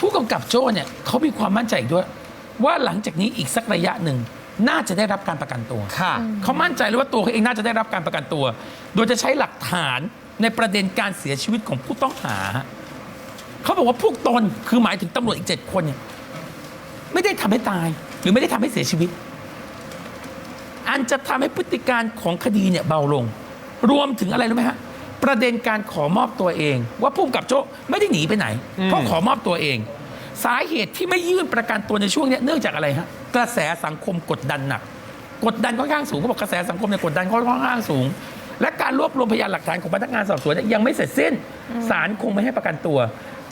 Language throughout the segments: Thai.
ผู้กำกับโจ้เนี่ยเขามีความมั่นใจอีกด้วย ว่าหลังจากนี้อีกสักระยะหนึ่งน่าจะได้รับการประกันตัวค่ะ เขามั่นใจเลยว่าตัวเขาเองน่าจะได้รับการประกันตัว โดยจะใช้หลักฐานในประเด็นการเสียชีวิตของผู้ต้องหา เขาบอกว่าพวกตนคือหมายถึงตำรวจอีกเจ็ดคนเนี่ยไม่ได้ทำให้ตาย หรือไม่ได้ทำให้เสียชีวิต อันจะทำให้พฤติการของคดีเนี่ยเบาลง รวมถึงอะไรรู้ไหมฮะ ประเด็นการขอมอบตัวเอง ว่าผู้กำกับโจ้ไม่ได้หนีไปไหนอืมเพราะขอมอบตัวเอง สาเหตุที่ไม่ยื่นประกันตัวในช่วงเนี้ยเนื่องจากอะไรฮะกระแสสังคมกดดันหนัก กดดันค่อนข้างสูงเขาบอกกระแสสังคมเนี่ยกดดันค่อนข้างสูง และการรวบรวมพยานหลักฐานของพนักงานสอบสวนเนี่ยยังไม่เสร็จสิ้นศาลคงไม่ให้ประกันตัว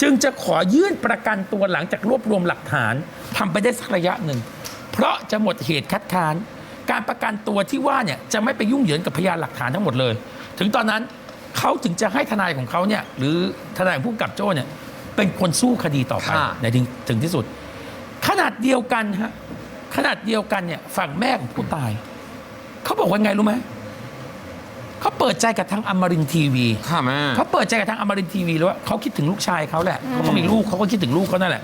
จึงจะขอยื่นประกันตัวหลังจากรวบรวมหลักฐานทำไปได้สักระยะหนึ่ง เพราะจะหมดเหตุคัดค้านการประกันตัวที่ว่าเนี่ยจะไม่ไปยุ่งเหยิงกับพยานหลักฐานทั้งหมดเลย ถึงตอนนั้น เขาถึงจะให้ทนายของเขาเนี่ยหรือทนายของผู้กำกับโจ้เนี่ยเป็นคนสู้คดีต่อไปค่ะ ในถึงถึงที่สุด ขนาดเดียวกันฮะขนาดเดียวกันเนี่ยฝั่งแม่ของผู้ตาย เขาบอกว่าไงรู้ไหมเขาเปิดใจกับทางอมรินทร์ทีวี ค่ะแม่ เขาเปิดใจกับทางอมรินทร์ทีวีเลยว่าเขาคิดถึงลูกชายเขาแหละเขาก็มีลูกเขาก็คิดถึงลูกเขานั่นแหละ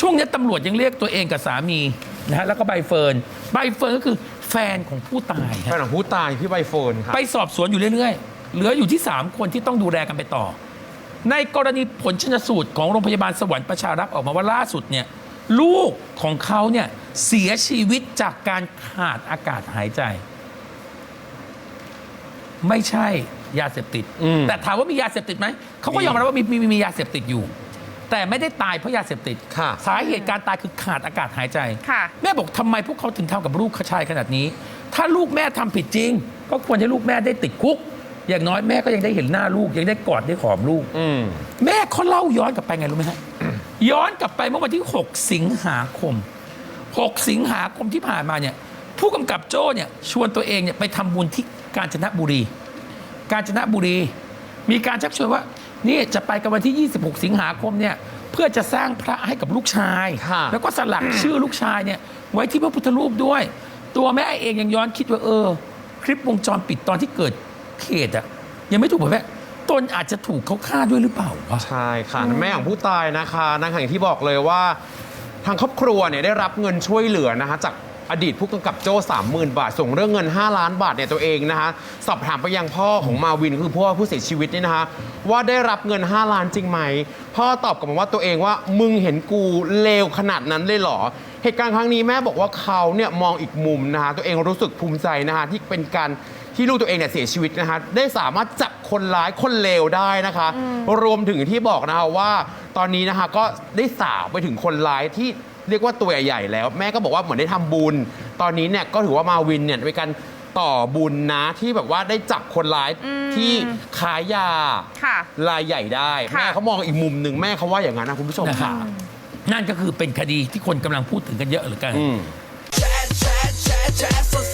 ช่วงนี้ตำรวจยังเรียกตัวเองกับสามีนะฮะแล้วก็ใบเฟิร์นใบเฟิร์นก็คือแฟนของผู้ตายแฟฮะนของผู้ตายพี่ใบเฟิร์นค่ะไปสอบสวนอยู่เรื่อยๆ เหลืออยู่ที่ 3 คนที่ต้องดูแลกันไปต่อ ในกรณีผลชนสูตรของโรงพยาบาลสวรรค์ประชารักษ์ออกมาว่าล่าสุดเนี่ยลูกของเขาเนี่ยเสียชีวิตจากการขาดอากาศหายใจ ไม่ใช่ยาเสพติด อืม แต่ถามว่ามียาเสพติดไหมเขาก็ยอมรับว่ามีมีมีมียาเสพติดอยู่ แต่ไม่ได้ตายเพราะยาเสพติด ค่ะ สาเหตุการตายคือขาดอากาศหายใจ ค่ะ แม่บอกทำไมพวกเขาถึงทำกับลูกชายขนาดนี้ ถ้าลูกแม่ทำผิดจริง ก็ควรให้ลูกแม่ได้ติดคุก อย่างน้อยแม่ก็ยังได้เห็นหน้าลูกยังได้กอดได้หอมลูก อืมแม่เขาเล่าย้อนกลับไปไงรู้ไหมฮะ ย้อนกลับไปเมื่อวันที่ 6 สิงหาคม 6 สิงหาคมที่ผ่านมาเนี่ยผู้กำกับโจ้เนี่ยชวนตัวเองเนี่ยไปทำบุญที่กาญจนบุรี กาญจนบุรี มีการชักชวนว่า นี่จะไปกันวันที่ 26 สิงหาคมเนี่ยเพื่อจะสร้างพระให้กับลูกชาย ค่ะ แล้วก็สลักชื่อลูกชายเนี่ยไว้ที่พระพุทธรูปด้วย ตัวแม่เองยังย้อนคิดว่าเออ คลิปวงจรปิดตอนที่เกิด เหตุอะยังไม่ถูกเผยแพร่ตนอาจจะถูกเขาฆ่าด้วยหรือเปล่าวะ ใช่ค่ะแม่ของผู้ตายนะคะนางอย่างที่บอกเลยว่า ทางครอบครัวเนี่ยได้รับเงินช่วยเหลือนะคะจากอดีตผู้กำกับโจ้30,000 บาท ส่งเรื่องเงิน 5 ล้านบาทเนี่ยตัวเองนะคะสอบถามไปยังพ่อของมาวินคือพ่อผู้เสียชีวิตนี่นะคะว่าได้รับเงิน 5 ล้านจริงไหม พ่อตอบกลับมาว่าตัวเองว่ามึงเห็นกูเลวขนาดนั้นเลยเหรอ เหตุการณ์ครั้งนี้แม่บอกว่าเขาเนี่ยมองอีกมุมนะคะตัวเองรู้สึกภูมิใจนะคะที่เป็นการ ที่ลูกตัวเองเนี่ยเสียชีวิตนะคะได้สามารถจับคนร้ายคนเลวได้นะคะ รวมถึงที่บอกนะคะว่า ตอนนี้นะคะก็ได้สาวไปถึงคนร้ายที่เรียกว่าตัวใหญ่ๆแล้ว แม่ก็บอกว่าเหมือนได้ทำบุญ ตอนนี้เนี่ยก็ถือว่ามาวินเนี่ยเป็นการต่อบุญนะที่แบบว่าได้จับคนร้ายอืม ที่ขายยาค่ะ รายใหญ่ได้ ค่ะ แม่เขามองอีกมุมหนึ่งแม่เขาว่าอย่างนั้นนะคุณผู้ชมนะครับค่ะ นั่นก็คือเป็นคดีที่คนกำลังพูดถึงกันเยอะเหลือเกินอืม chat, chat, chat, chat, so